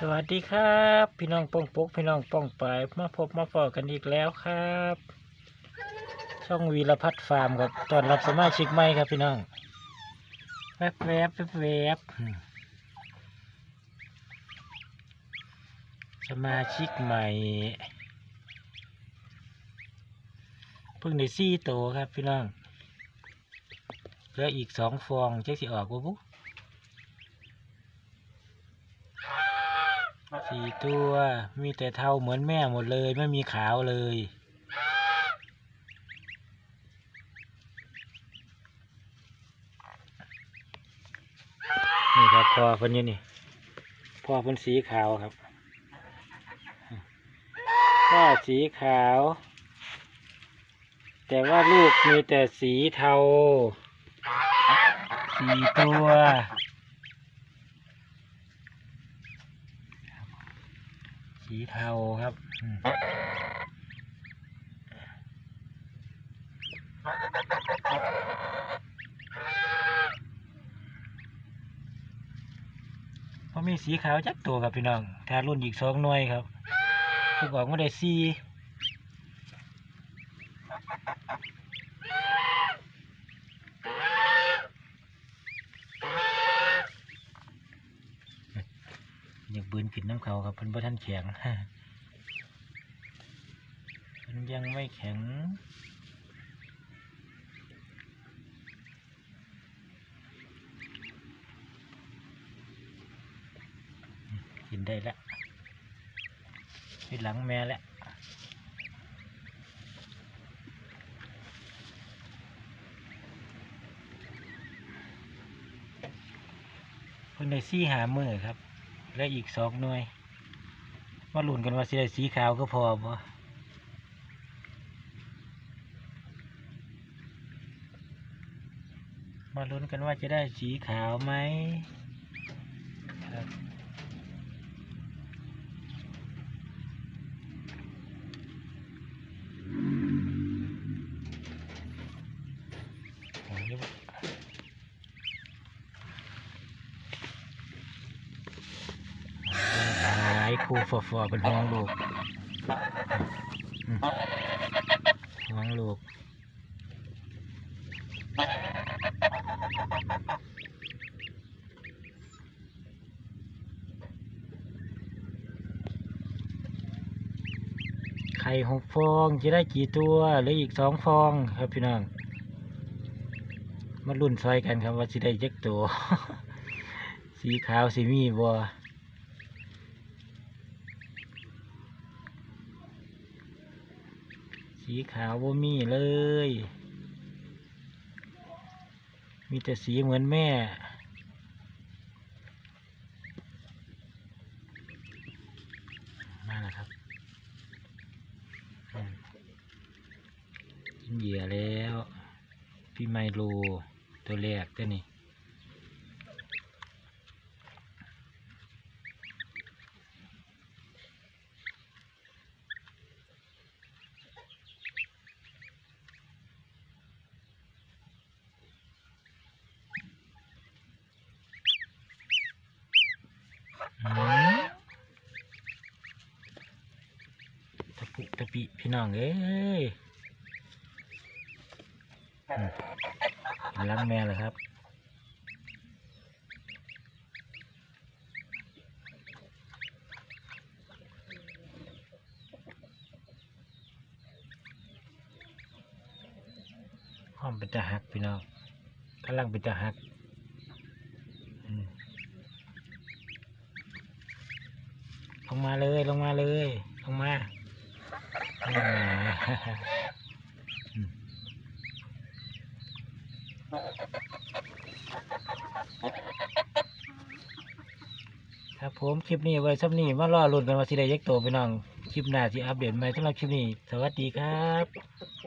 สวัสดีครับ พี่น้องป้องปกพี่น้องป้องปายมาพบมาพอกันอีกแล้วครับ ช่องวีรพัฒน์ฟาร์มครับตอนรับสมาชิกใหม่ครับพี่น้องแวบแวบแวบแวบอืมสมาชิกใหม่ เพิ่งได้สี่โตครับพี่น้องเหลืออีกสองฟองเจ๊สิออกบ่บุ๊ สี่ตัวมีแต่เท่าเหมือนแม่หมดเลย ไม่มีขาวเลย นี่ครับพ่อเพิ่นอยู่นี่พ่อเพิ่นสีขาวครับพ่อสีขาว แต่ว่าลูกมีแต่สีเทาสี่ตัว สีเทาครับเพราะมีสีขาวจักตัวครับพี่น้องถ้ารุ่นอีกสองหน่วยครับคือบอกว่าได้สี่ อยากบืนขึ้นน้ำเขาครับเพิ่นบ่ทันแข็งมันยังไม่แข็งกินได้แล้วที่หลังแม่แล้วเพิ่งได้ซี่หามือครับ และอีกสองหน่วยมาลุ้นกันว่าสีได้สีขาวก็พอบ่มาลุ้นกันว่าจะได้สีขาวไหมครับโอ้ยหาย ครูฟอฟอเป็นห้องลูกห้องลูกไข่หกฟองจะได้กี่ตัวเหลืออีกสองฟองครับพี่น้องมาลุ่นซอยกันครับว่าสิได้จักตัว สีขาวสีมีบัว สีขาวบ่มีเลย มีแต่สีเหมือนแม่ มาแล้วครับกินเหยื่อแล้ว พี่ไมโลตัวแรกตัวนี้อืม ตะปุตะปิพี่น้องเอ้ยอืมเห็นรังแม่เลยครับห้อมเป็นตาหักพี่น้องกำลังเป็นตาหักลงมาเลยลงมาเลยลงมา ครับผมคลิปนี้ไว้สักนี้มารอลุ้นกันว่าสิได้ยักโตพี่น้อง คลิปหน้าที่อัปเดตใหม่สำหรับคลิปนี้ สวัสดีครับ